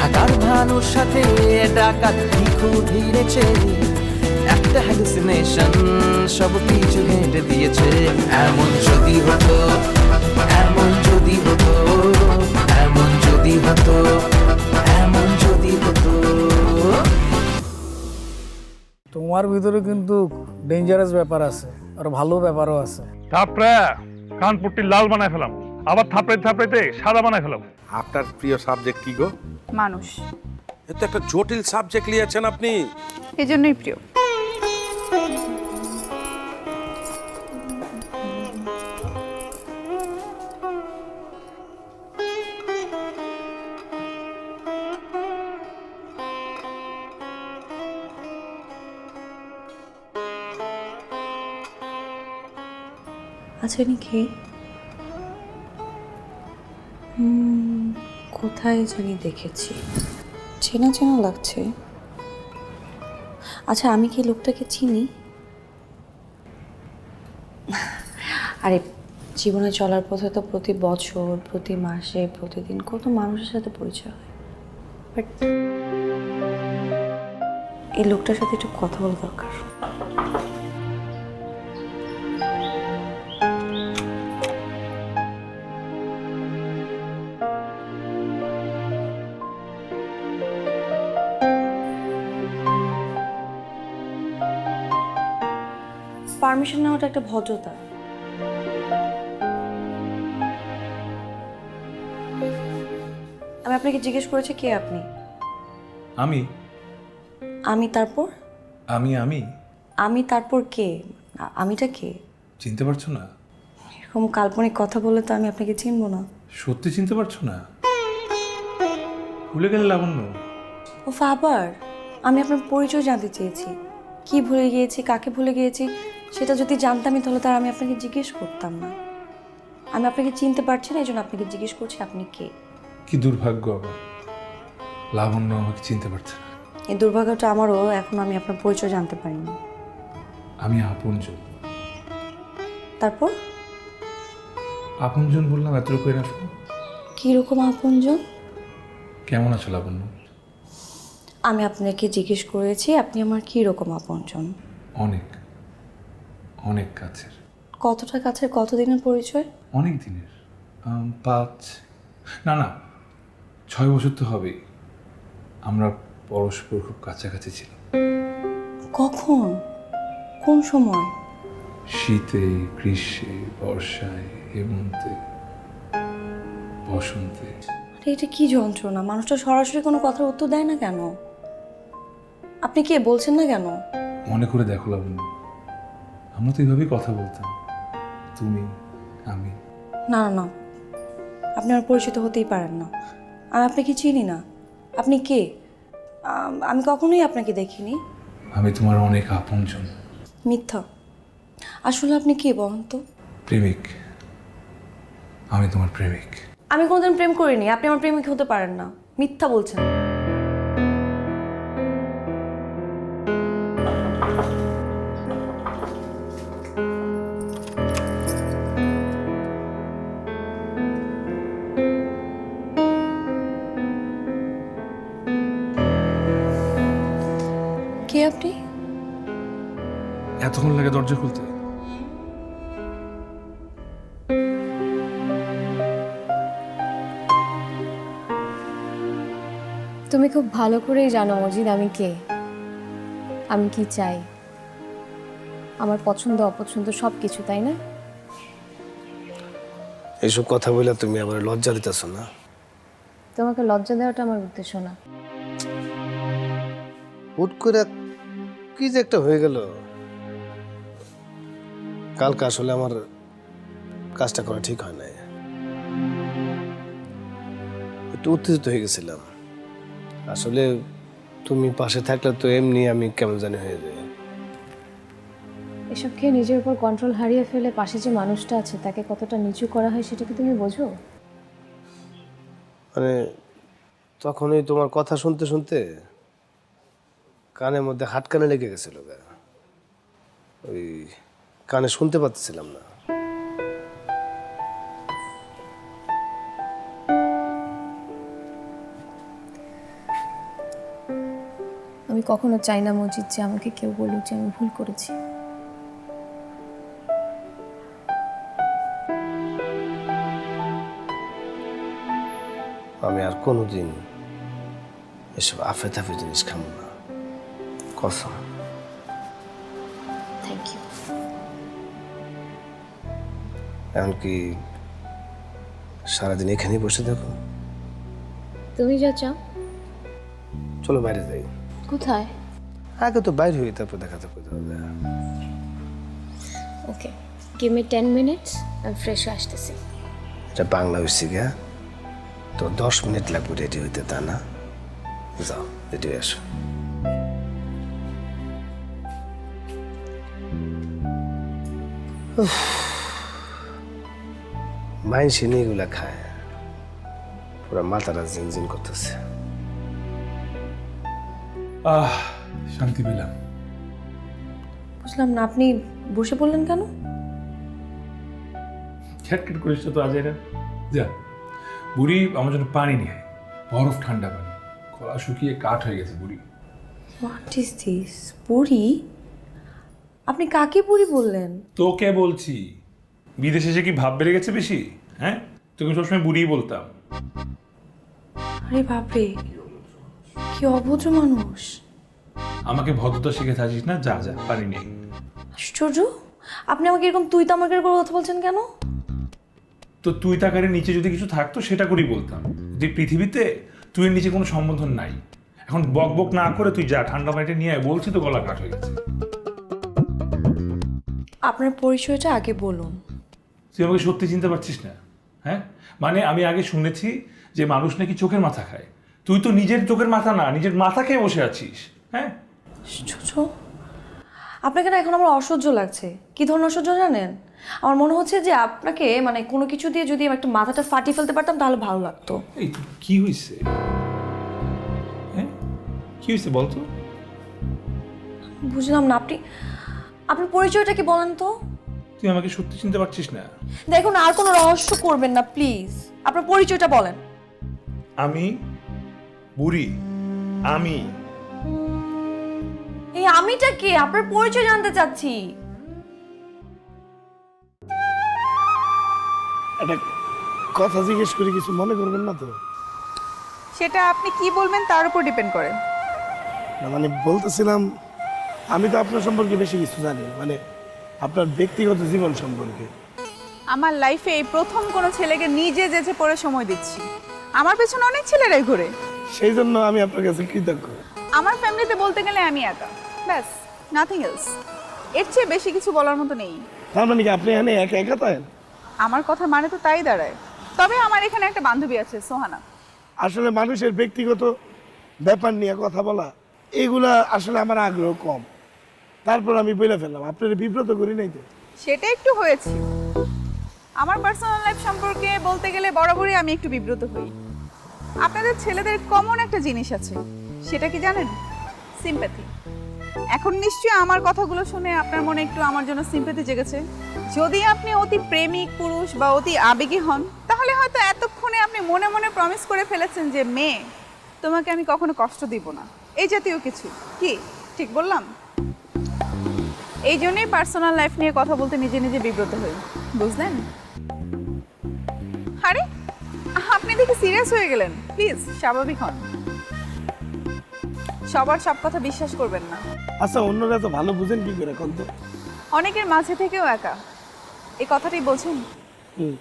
ঢাকার ভানুর সাথে ডাকাত ভিখু ভিড়েছে। একটা হ্যালুসিনেশন সব কিছু হেঁটে দিয়েছে। এমন যদি হতো এমন যদি হতো এমন যদি হতো এমন যদি হতো। তোমার ভিতরে কিন্তু ডেঞ্জারাস ব্যাপার আছে আর ভালো ব্যাপারও আছে। থাপড়া কানপুরটি লাল বানায় ফেলাম। আবার থাপড়াইতে থাপড়াইতে সাদা বানায় ফেলাম আপনার প্রিয় সাবজেক্ট কি গো? মানুষ। এ তো একটা জটিল সাবজেক্ট নিয়েছেন আপনি। এই জন্যই প্রিয়। আচ্ছা ইনি কে? কোথায় জানি দেখেছি। চেনা চেনা লাগছে। আচ্ছা আমি কি লোকটাকে চিনি? আরে, জীবনে চলার পথে তো প্রতি বছর, প্রতি মাসে, প্রতিদিন কত মানুষের সাথে পরিচয় হয়। বাট এই লোকটার সাথে একটু কথা বলা দরকার। পারমিশন নেওয়াটা একটা ভদ্রতা। আমি আপনাকে জিজ্ঞেস করেছি কে আপনি? আমি? আমি তারপর? আমি আমি? আমি তারপর কে? আ- আমিটা কে? চিনতে পারছ না? এরকম কাল্পনিক কথা বলে তো আমি আপনাকে চিনবো না। সত্যি চিনতে পারছ না? ভুলে গেলে লাবণ্য। ও আবার? আমি আপনার পরিচয় জানতে চেয়েছি। কি ভুলে গিয়েছি কাকে ভুলে গিয়েছি? সেটা যদি জানতামই তাহলে তার আমি আপনাকে জিজ্ঞেস করতাম না। আমি আপনাকে চিনতে পারছি না এই জন্য আপনাকে জিজ্ঞেস করছি আপনি কে। কি দুর্ভাগ্য আবার? লাবণ্য আমাকে চিনতে পারছে না। এই দুর্ভাগ্যটা আমারও এখন আমি আপনার পরিচয় জানতে পারিনি। আমি আপনজন। তারপর? আপনজন বললাম এতটুকু না? কীরকম আপনজন? কেমন আছো লাবণ্য? আমি আপনাকে জিজ্ঞেস করেছি আপনি আমার কী রকম আপনজন? অনেক। অনেক কাছের। কতটা কাছের? কতদিনের পরিচয়? অনেক দিনের। আম, পাঁচ না না ছয় বছর তো হবেই। আমরা পরস্পর খুব কাছাকাছি ছিলাম। কখন? কোন সময়? শীতে গ্রীষ্মে বর্ষায় হেমন্তে বসন্তে। আরে এটা কি যন্ত্রণা? মানুষটা সরাসরি কোনো কথার উত্তর দেয় না কেন? আপনি কে? বলছেন না কেন? মনে করে দেখো লাবণ্য। আমরা তো এইভাবেই কথা বলতাম। তুমি আমি। না না না। আপনি আমার পরিচিত হতেই পারেন না। আমি আপনাকে চিনি না? আপনি কে? আম- আমি কখনোই আপনাকে দেখিনি। আমি তোমার অনেক আপনজন। মিথ্যা। আসলে আপনি কে বলুন তো? প্রেমিক। আমি তোমার প্রেমিক। আমি কোনোদিন প্রেম করিনি। আপনি আমার প্রেমিক হতে পারেন না। মিথ্যা বলছেন। এতক্ষণ লাগে দরজা খুলতে? তুমি খুব ভালো করেই জানো মজিদ আমি কে। আমি কি চাই? আমার পছন্দ অপছন্দ সব কিছু তাই না? এইসব কথা বলে তুমি আবার লজ্জা দিতেছ না? তোমাকে লজ্জা দেওয়াটা আমার উদ্দেশ্য না। হুট করে কি যে একটা হয়ে গেল? কালকে আসলে আমার কাজটা করা ঠিক হয় নাই। একটু উত্তেজিত হয়ে গেছিলাম। আসলে তুমি পাশে থাকলে তো এমনি আমি কেমন জানি হয়ে যাই। এসব খেয়ে নিজের উপর কন্ট্রোল হারিয়ে ফেলে পাশে যে মানুষটা আছে তাকে কতটা নিচু করা হয় সেটা কি তুমি বোঝো? মানে তখনই তোমার কথা শুনতে শুনতে কানের মধ্যে হাটকানে লেগে গেছিল। ওই কানে শুনতে পাচ্ছিলাম না। আমি কখনো চাই না মজিদ যে আমাকে কেউ বলুক যে আমি ভুল করেছি। আমি আর কোনোদিন এসব আফে তাফে জিনিস খাব না। কসম। এমনকি সারাদিন এখানেই বসে থাকো। তুমি যা চাও। চলো বাইরে যাই। কোথায়? আগে তো বাইরে হই তারপর দেখা থাকবে okay give me ten minutes আমি ফ্রেশ আসতেছি। এটা বাংলা হয়েছে গা তো দশ মিনিট লাগবে রেডি হইতে তা না? যাও রেডি হয়ে আসো। মাইন সিনে এগুলা খায়। পুরা মাথাটা জিনজিন করতেছে। আহ শান্তি পেলাম। বুঝলাম না আপনি বসে পড়লেন কেন? খ্যাটখ্যাট করিস তো আজ এরা যা বুড়ি আমার জন্য পানি নিয়ে আয়। বরফ ঠান্ডা পানি। গলা শুকিয়ে কাঠ হয়ে গেছে বুড়ি। হোয়াট ইজ দিস পুরি আপনি কাকে পুরি বললেন? তোকে বলছি। বিদেশে এসে কি ভাব বেড়ে গেছে বেশি? হ্যাঁ? তোকে সবসময় বুড়িই বলতাম। আরে বাপরে কি অভদ্র মানুষ। আমাকে ভদ্রতা শিখে থাকিস না যা যা পানি নেই। আশ্চর্য আপনি আমাকে এরকম তুই তামাকের করে কথা বলছেন কেন? তো তুই তাকারের নিচে যদি কিছু থাকতো সেটা করেই বলতাম। যে পৃথিবীতে তুই নিচে কোনো সম্বোধন নাই এখন বক বক না করে তুই যা ঠান্ডা পানিটা নিয়ে আয় বলছি তো গলা কাঠ হয়ে গেছে। আপনার পরিচয়টা আগে বলুন। তুই আমাকে সত্যি চিনতে পারছিস না? হ্যাঁ? মানে আমি আগে শুনেছি যে মানুষ নাকি চোখের মাথা খায়। তুই তো নিজের চোখের মাথা না নিজের মাথা খেয়ে বসে আছিস হ্যাঁ? আপনাকে না এখন আমার অসহ্য লাগছে। কি ধরনের অসহ্য জানেন? আমার মনে হচ্ছে যে আপনাকে মানে কোনো কিছু দিয়ে যদি আমি একটা মাথাটা ফাটিয়ে ফেলতে পারতাম তাহলে ভালো লাগতো। এই কি হয়েছে হ্যাঁ? কি হয়েছে বলতো? বুঝলাম না আপনি আপনার পরিচয়টা কি বলেন তো? তুই আমাকে সত্যি চিনতে পারছিস না। দেখুন আর কোনো রহস্য করবেন না প্লিজ। আপনার পরিচয়টা বলেন। আমি বুড়ি। আমি। এই আমিটা কে? আপনার পরিচয় জানতে চাচ্ছি। একটা কথা জিজ্ঞেস করি কিছু মনে করবেন না তো? সেটা আপনি কি বলবেন তার উপর ডিপেন্ড করে। না মানে বলতেছিলাম আমি তো আপনার সম্পর্কে বেশি কিছু জানি। মানে আপনার ব্যক্তিগত জীবন সম্পর্কে? আমার লাইফে এই প্রথম কোনো ছেলেকে নিজে যেচে পড়ে সময় দিচ্ছি। আমার পেছনে অনেক ছেলেরাই ঘুরে। সেই জন্য আমি আপনার কাছে কৃতজ্ঞ। আমার ফ্যামিলিতে বলতে গেলে আমি একা। ব্যাস নাথিং এলস এর চেয়ে বেশি কিছু বলার মতো নেই। তার মানে কি আপনি এখানে একা একা তাই আমার কথা মানে তো তাই দাঁড়ায়। তবে আমার এখানে একটা বান্ধবী আছে সোহানা। আসলে মানুষের ব্যক্তিগত ব্যাপার নিয়ে কথা বলা এগুলা আসলে আমার আগ্রহ কম। তারপর আমি বলে ফেললাম। আপনার বিব্রত করি নাই তো? সেটা একটু হয়েছে। আমার পার্সোনাল লাইফ সম্পর্কে বলতে গেলে বরাবরই আমি একটু বিব্রত হই আপনাদের ছেলেদের কমন একটা জিনিস আছে, সেটা কি জানেন? সিম্প্যাথি এখন নিশ্চয়ই আমার কথাগুলো শুনে আপনার মনে একটু আমার জন্য সিম্প্যাথি জেগেছে। যদি আপনি অতি প্রেমিক পুরুষ বা অতি আবেগী হন, তাহলে হয়তো এতক্ষণে আপনি মনে মনে প্রমিস করে ফেলেছেন যে, মেয়ে, তোমাকে আমি কখনো কষ্ট দিব না। এই জাতীয় কিছু। কি? ঠিক বললাম? এই জন্যই পার্সোনাল লাইফ নিয়ে কথা বলতে নিজে নিজে বিব্রত হই বুঝলেন? আরে আপনি দেখি সিরিয়াস হয়ে গেলেন। প্লিজ স্বাভাবিক হন। সবার সব কথা বিশ্বাস করবেন না। আচ্ছা অন্যরা তো ভালো বুঝেন কি করে কোন তো? অনেকের মাঝে থেকেও একা। এই কথাটাই বোঝেন হুম,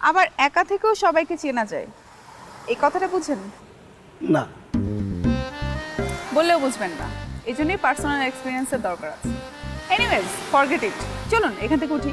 আবার একা থেকেও সবাইকে চেনা যায়। এই কথাটা বুঝেন? না। বললেও বুঝবেন না। এই জন্যই পার্সোনাল এক্সপিরিয়েন্সের দরকার আছে। এনিওয়েজ ফরগেট ইট চলুন এখান থেকে উঠি।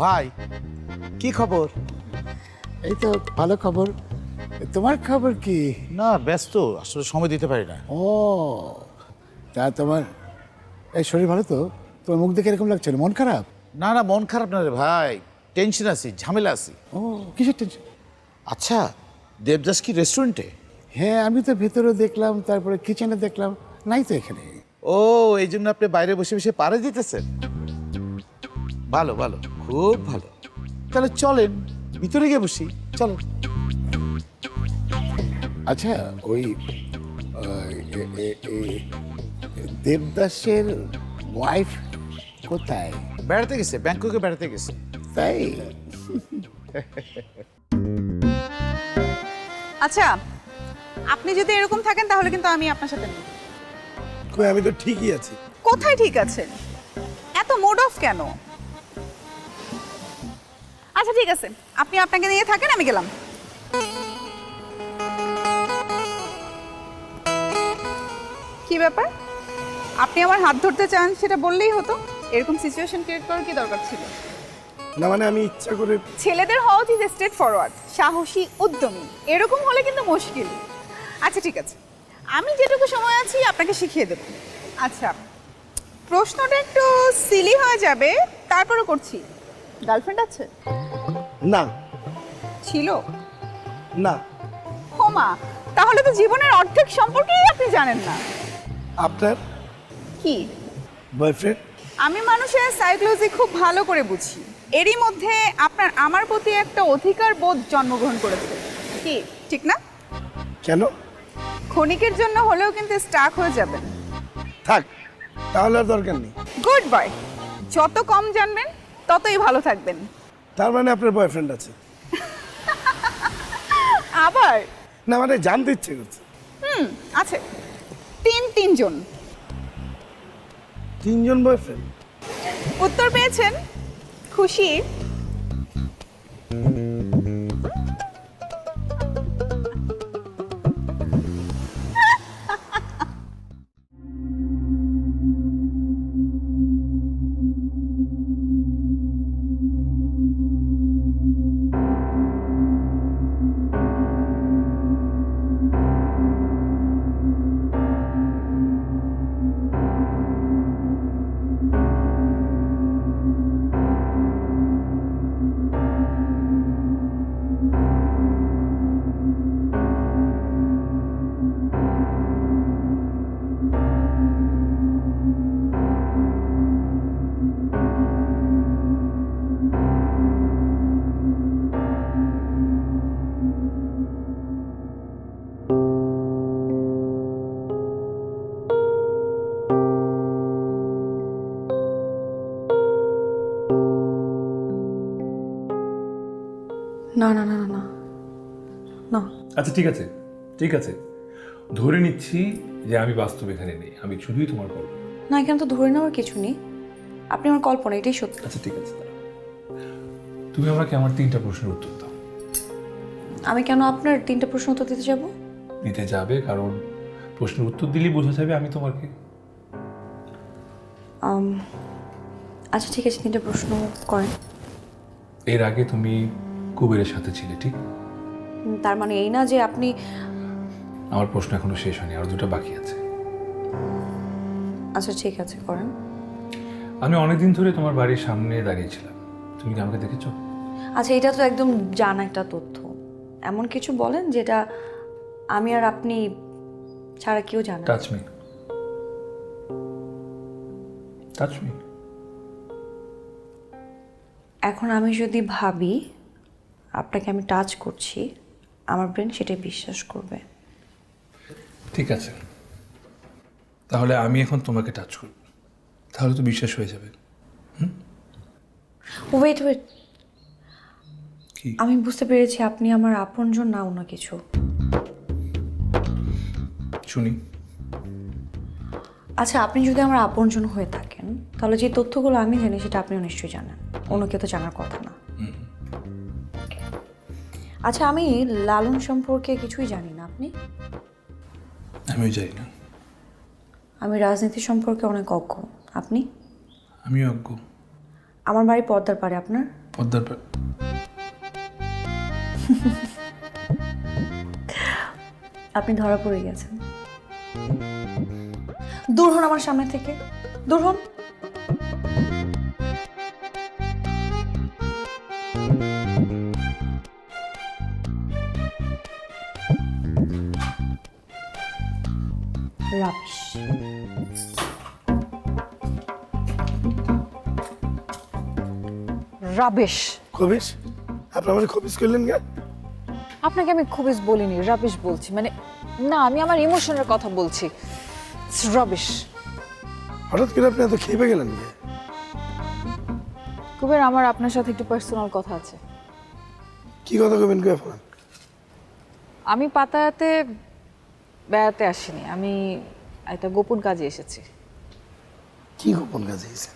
ভাই কি খবর? এই তো ভালো খবর। তোমার খবর কি? না ব্যস্ত আসলে সময় দিতে পারি না। ও তা তোমার এই শরীর ভালো তো? তোমার মুখ দেখে এরকম লাগছে মন খারাপ? না না মন খারাপ না রে ভাই। টেনশন আছি ঝামেলা আছি। ও কিসের টেনশন আচ্ছা দেবদাস কি রেস্টুরেন্টে হ্যাঁ আমি তো ভেতরে দেখলাম তারপরে কিচেনে দেখলাম নাই তো এখানে। ও এই জন্য আপনি বাইরে বসে বসে পারে দিতেছেন? ভালো ভালো খুব ভালো। তাহলে চলেন ভিতরে গিয়ে বসি চলেন আচ্ছা ওই দেবদাসের ওয়াইফ কোথায়? বেড়াতে গেছে ব্যাংককে বেড়াতে গেছে। তাই? আচ্ছা আপনি যদি এরকম থাকেন তাহলে কিন্তু আমি আপনার সাথে নেই। কই আমি তো ঠিকই আছি। কোথায় ঠিক আছে? এত মোড অফ কেন? আচ্ছা ঠিক আছে। আপনি আপনাকে নিয়ে থাকেন আমি গেলাম। ব্যাপার? আপনি আমার হাত ধরতে চান সেটা বললেই হতো। এরকম সিচুয়েশন ক্রিয়েট করার কি দরকার ছিল? না মানে আমি ইচ্ছা করে ছেলেদের হওয়া উচিত স্ট্রেট ফরওয়ার্ড সাহসী উদ্যমী। এরকম হলে কিন্তু মুশকিল। আচ্ছা ঠিক আছে। আমি যেটুকু সময় আছি আপনাকে শিখিয়ে দেব। আচ্ছা প্রশ্নটা একটু সিলি হয়ে যাবে তারপরও করছি। গার্লফ্রেন্ড আছে? না। ছিল? না। হোমা তাহলে তো জীবনের অর্ধেক সম্পর্কেই আপনি জানেন না। আপনার? কি? বয়ফ্রেন্ড আমি মানুষের সাইকোলজি খুব ভালো করে বুঝি। এরই মধ্যে আপনার আমার প্রতি একটা অধিকার বোধ জন্মগ্রহণ করেছে। কি? ঠিক না? কেন? ক্ষণিকের জন্য হলেও কিন্তু স্টাক হয়ে যাবেন। থাক তাহলে আর দরকার নেই। গুড বয় যত কম জানবেন ততই ভালো থাকবেন। তার মানে আপনার বয়ফ্রেন্ড আছে। আবার? না মানে জানতে ইচ্ছে করছে। হুম আছে। তিন তিনজন। তিনজন বয়ফ্রেন্ড উত্তর পেয়েছেন খুশি। আচ্ছা ঠিক আছে ঠিক আছে। ধরে নিচ্ছি যে আমি বাস্তব এখানে নেই আমি শুধুই তোমার গল্প। না এখানে তো ধরে নেওয়ার কিছু নেই। আপনি আমার কল্পনা এটাই সত্যি। আচ্ছা ঠিক আছে তুমি আমাকে আমার তিনটা প্রশ্নের উত্তর দাও। আমি কেন আপনার তিনটা প্রশ্ন উত্তর দিতে যাব? দিতে যাবে কারণ প্রশ্নের উত্তর দিলেই বোঝা যাবে আমি তোমাকে। আচ্ছা ঠিক আছে তিনটা প্রশ্ন করেন। এর আগে তুমি কুবেরের সাথে ছিলে ঠিক? তার মানে এই না যে আপনি আমার প্রশ্ন এখনও শেষ হয়নি আর দুটো বাকি আছে। আচ্ছা ঠিক আছে করেন। আমি অনেকদিন ধরে তোমার বাড়ির সামনে দাঁড়িয়েছিলাম তুমি কি আমাকে দেখেছ? আচ্ছা এটা তো একদম জানা একটা তথ্য। এমন কিছু বলেন যেটা আমি আর আপনি ছাড়া কেউ জানে টাচ মি টাচ মি এখন আমি যদি ভাবি আপনাকে আমি টাচ করছি আমার ব্রেন সেটাই বিশ্বাস করবে। ঠিক আছে। তাহলে আমি এখন তোমাকে টাচ করব। তাহলে তো বিশ্বাস হয়ে যাবে। ওয়েট ওয়েট কি? আমি বুঝতে পেরেছি আপনি আমার আপনজন না অন্য কিছু। শুনি। আচ্ছা আপনি যদি আমার আপনজন হয়ে থাকেন তাহলে যে তথ্যগুলো আমি জানি সেটা আপনিও নিশ্চয়ই জানেন। অন্য কেউ তো জানার কথা না। আচ্ছা আমি লালন সম্পর্কে কিছুই জানি না আপনি? আমিও জানি না। আমি রাজনীতি সম্পর্কে অনেক অজ্ঞ আপনি? আমি অজ্ঞ। আমার বাড়ি পদ্মার পারে আপনার? পদ্মার পা- আপনি ধরা পড়ে গেছেন। দূর হন আমার সামনে থেকে। দূর হন। Rubbish rubbish. খবিস আপনি আমার খবিস করলেন কেন? আপনাকে আমি খুবই বলিনি রাবিশ বলছি। মানে না আমি আমার ইমোশনের কথা বলছি। রাবিশ। হঠাৎ করে আপনি এত খেপে গেলেন কে? কুবের আমার আপনার সাথে একটু পার্সোনাল কথা আছে। কি কথা কবেন কে আমি পাতায়াতে বেড়াতে আসিনি। আমি একটা গোপন কাজে এসেছি। কি গোপন কাজে গেছেন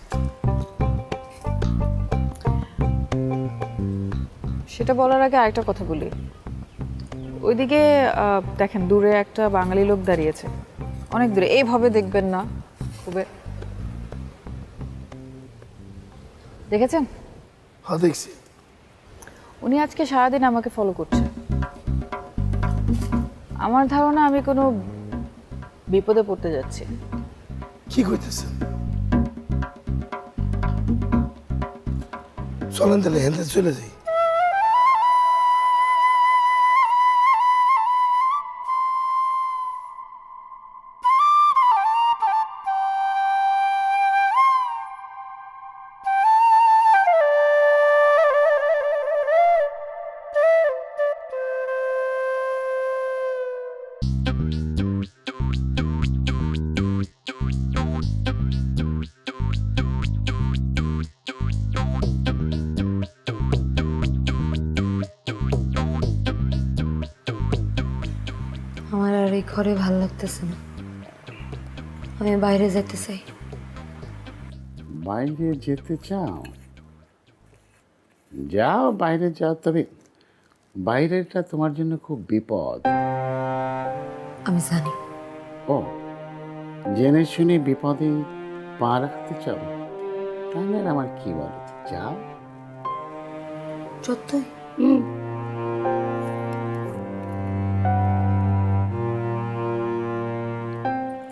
সেটা বলার আগে আরেকটা কথা বলি। ওইদিকে দেখেন দূরে একটা বাঙালি লোক দাঁড়িয়েছে। অনেক দূরে। এইভাবে দেখবেন না কুবের দেখেছেন? হ্যাঁ দেখছি। উনি আজকে সারাদিন আমাকে ফলো করছে আমার ধারণা আমি কোনো বিপদে পড়তে যাচ্ছি। কি কইতেছেন? চলেন তাহলে হেলতে চলে যাই। ঘরে ভালো লাগতেছে না। আমি বাইরে যেতে চাই। বাইরে যেতে চাও? যাও বাইরে যাও তবে বাইরেটা তোমার জন্য খুব বিপদ। আমি জানি। ও জেনে শুনে বিপদে পা রাখতে চাও? তাহলে আমার কি বলো? যাও। সত্যই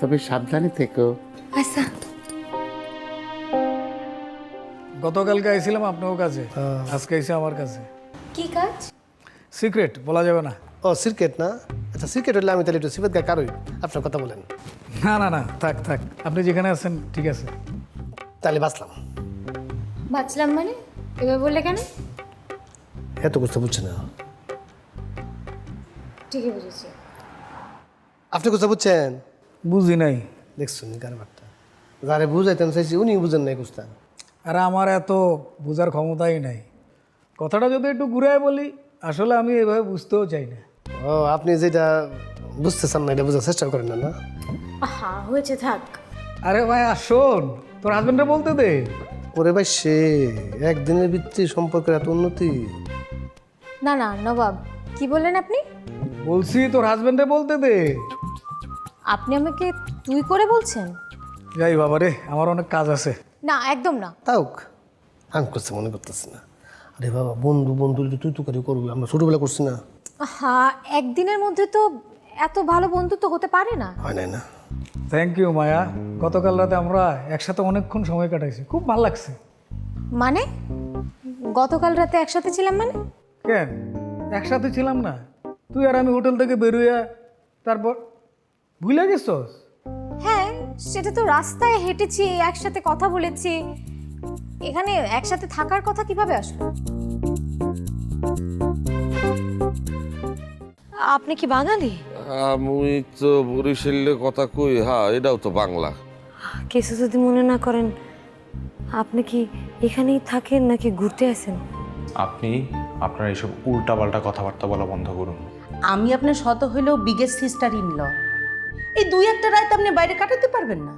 তবে সাবধানে থেকো। আচ্ছা। গতকালকে আইছিলাম আপনার কাছে। আজকে আইসি আমার কাছে। কি কাজ? সিক্রেট বলা যাবে না। ও সিক্রেট না? আচ্ছা সিক্রেট হলে আমি তাহলে একটু সিফত গা কারোই? আপনার কথা বলেন। না না না থাক থাক। আপনি যেখানে আছেন ঠিক আছে। তাহলে বাঁচলাম। বাঁচলাম মানে? এবার বললে কেন? এত বুঝতে বুঝছে না। ঠিকই বুঝেছি। আপনি কোথাও বুঝছেন? বুঝি নাই। দেখছেন কারবারটা যারে বুঝাইতেন চাইছি উনি বুঝেন নাই কুস্তা আর আমার এত বোঝার ক্ষমতাই নাই। কথাটা যদি একটু ঘুরায় বলি আসলে আমি এভাবে বুঝতেও চাই না। ও আপনি যেটা বুঝতে চান না এটা বোঝার চেষ্টা করেন না না? হা হয়েছে থাক। আরে ভাই আর শোন তোর হাজবেন্ডে বলতে দে। ওরে ভাই সে একদিনের ভিত্তি সম্পর্কের এত উন্নতি। না না নবাব কি বললেন আপনি? বলছি তোর হাজবেন্ডে বলতে দে। আপনি আমাকে তুই করে বলছেন? যাই বাবা রে আমার অনেক কাজ আছে। না একদম না। তাও আং করছে মনে করতেছি না। আরে বাবা বন্ধু বন্ধু তুই তুকারি করবি আমরা ছোটবেলা করছি না। হা একদিনের মধ্যে তো এত ভালো বন্ধু তো হতে পারে না। হয় নাই না। Thank you Maya. গতকাল রাতে আমরা একসাথে অনেকক্ষণ সময় কাটাইছি খুব ভালো লাগছে। মানে? গতকাল রাতে একসাথে ছিলাম মানে? কেন? একসাথে ছিলাম না। তুই আর আমি হোটেল থেকে বেরোয়া তারপর ভুলে গেছস? হ্যাঁ সেটা তো রাস্তায় হেঁটেছি একসাথে কথা বলেছি। এখানে একসাথে থাকার কথা কীভাবে আসলো? আপনি কি বাঙালি? আমি তো বরিশালের কথা কই হ্যাঁ এটাও তো বাংলা। কিছু যদি মনে না করেন আপনি কি এখানেই থাকেন নাকি ঘুরতে আসেন? আপনি আপনার এইসব উল্টাপাল্টা কথাবার্তা বলা বন্ধ করুন। আমি আপনার শত হইলেও বিগেস্ট সিস্টার ইন ল এই দুই একটা রায় তো আপনি বাইরে কাটাতে পারবেন না।